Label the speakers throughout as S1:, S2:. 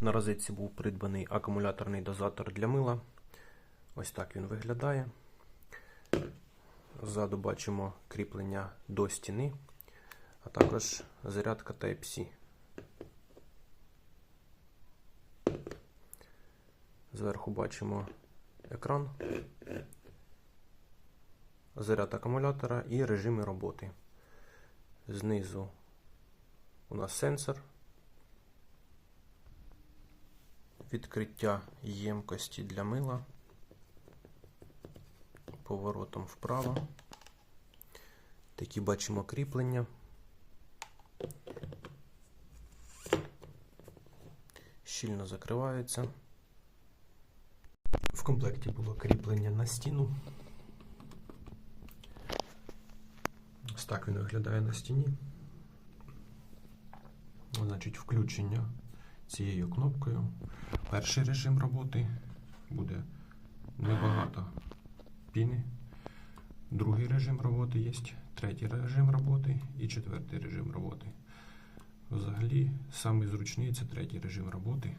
S1: На розетці був придбаний акумуляторний дозатор для мила. Ось так він виглядає. Ззаду бачимо кріплення до стіни, а також зарядка Type-C. Зверху бачимо екран, заряд акумулятора і режими роботи. Знизу у нас сенсор, відкриття ємкості для мила, поворотом вправо. Такі бачимо кріплення. Щільно закриваються. В комплекті було кріплення на стіну. Ось так він виглядає на стіні. Значить, включення цією кнопкою. Перший режим роботи буде небагато піни. Другий режим роботи є, третій режим роботи і четвертий режим роботи. Взагалі, самий зручний це третій режим роботи.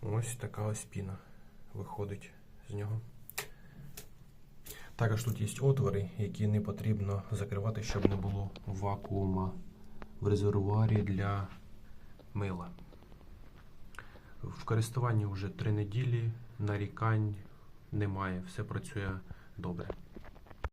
S1: Ось така ось піна виходить з нього. Також тут є отвори, які не потрібно закривати, щоб не було вакуума в резервуарі для мила. В користуванні вже три неділі, нарікань немає, все працює добре.